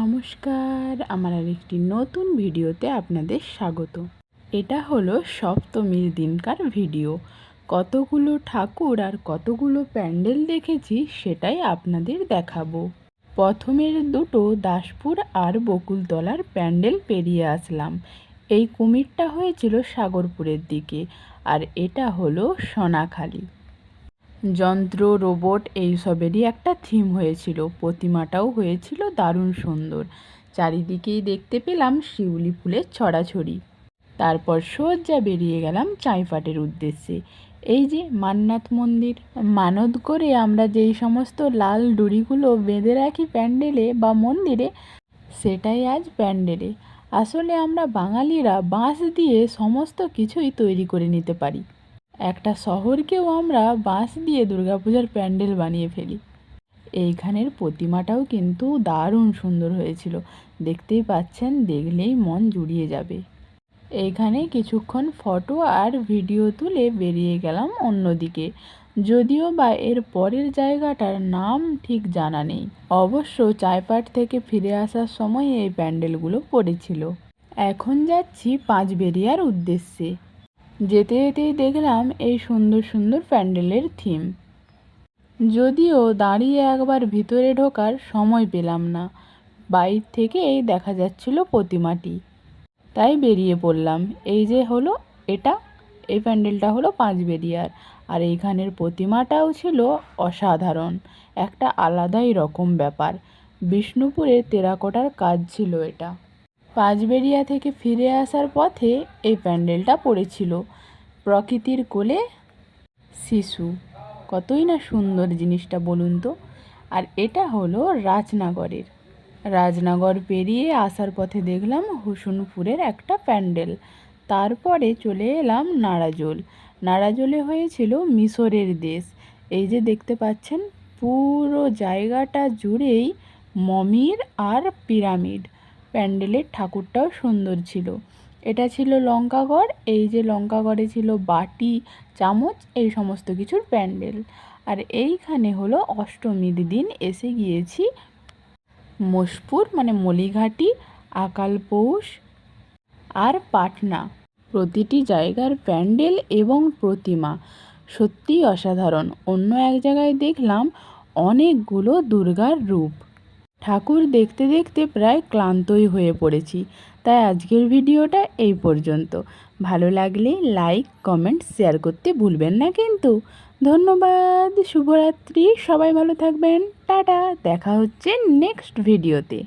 নমস্কার, আমার আরেকটি নতুন ভিডিওতে আপনাদের স্বাগত। এটা হলো সপ্তমীর দিনকার ভিডিও। কতগুলো ঠাকুর আর কতগুলো প্যান্ডেল দেখেছি সেটাই আপনাদের দেখাবো। প্রথমের দুটো দাসপুর আর বকুলতলার প্যান্ডেল পেরিয়ে আসলাম। এই কুমিরটা হয়েছিল সাগরপুরের দিকে, আর এটা হলো সোনাখালি। যন্ত্র, রোবট এইসবেরই একটা থিম হয়েছিল। প্রতিমাটাও হয়েছিল দারুণ সুন্দর। চারিদিকেই দেখতে পেলাম শিউলি ফুলের ছড়াছড়ি। তারপর সোজা বেরিয়ে গেলাম চাইপাটের উদ্দেশ্যে। এই যে মান্নাত মন্দির, মানত করে আমরা যেই সমস্ত লাল ডুরিগুলো বেঁধে রাখি প্যান্ডেলে বা মন্দিরে, সেটাই আজ প্যান্ডেলে। আসলে আমরা বাঙালিরা বাঁশ দিয়ে সমস্ত কিছুই তৈরি করে নিতে পারি। একটা শহরকেও আমরা বাঁশ দিয়ে দুর্গাপূজার প্যান্ডেল বানিয়ে ফেলি। এইখানের প্রতিমাটাও কিন্তু দারুণ সুন্দর হয়েছিল। দেখতেই পাচ্ছেন, দেখলেই মন জুড়িয়ে যাবে। এইখানে কিছুক্ষণ ফটো আর ভিডিও তুলে বেরিয়ে গেলাম অন্যদিকে। যদিও বা এর পরের জায়গাটার নাম ঠিক জানা নেই। অবশ্য চায়পাট থেকে ফিরে আসার সময় এই প্যান্ডেলগুলো পড়েছিল। এখন যাচ্ছি পাঁচ পাঁচবেরিয়ার উদ্দেশ্যে। যেতে যেতেই দেখলাম এই সুন্দর সুন্দর প্যান্ডেলের থিম। যদিও দাঁড়িয়ে একবার ভিতরে ঢোকার সময় পেলাম না। বাইর থেকেই দেখা যাচ্ছিল প্রতিমাটি। তাই বেরিয়ে পড়লাম। এই যে হলো এটা, এই প্যান্ডেলটা হলো পাঁচবেরিয়ার আর এইখানের প্রতিমাটাও ছিল অসাধারণ। একটা আলাদাই রকম ব্যাপার। বিষ্ণুপুরের টেরাকোটার কাজ ছিল এটা। পাঁচবেরিয়া থেকে ফিরে আসার পথে এই প্যান্ডেলটা পড়েছিল। প্রকৃতির কোলে শিশু। কতই না সুন্দর জিনিসটা বলুন তো। আর এটা হলো রাজনগরের। রাজনগর পেরিয়ে আসার পথে দেখলাম হুসুনপুরের একটা প্যান্ডেল। তারপরে চলে এলাম নাড়াজোল নাড়াজোলে হয়েছিল মিশরের দেশ। এই যে দেখতে পাচ্ছেন, পুরো জায়গাটা জুড়েই মমির আর পিরামিড। প্যান্ডেলের ঠাকুরটাও সুন্দর ছিল। এটা ছিল লঙ্কাগড়, এই যে লঙ্কাগড়ে ছিল বাটি, চামচ, এই সমস্ত কিছুর প্যান্ডেল। আর এইখানে হলো অষ্টমীর দিন, এসে গিয়েছি মোশপুর মানে মলিঘাটি আকালপৌষ আর পাটনা। প্রতিটি জায়গার প্যান্ডেল এবং প্রতিমা সত্যিই অসাধারণ। অন্য এক জায়গায় দেখলাম অনেকগুলো দুর্গার রূপ। ঠাকুর দেখতে দেখতে প্রায় ক্লান্তই হয়ে পড়েছি। তাই আজকের ভিডিওটা এই পর্যন্ত। ভালো লাগলে লাইক, কমেন্ট, শেয়ার করতে ভুলবেন না কিন্তু। ধন্যবাদ, শুভরাত্রি, সবাই ভালো থাকবেন। টাটা, দেখা হচ্ছে নেক্সট ভিডিওতে।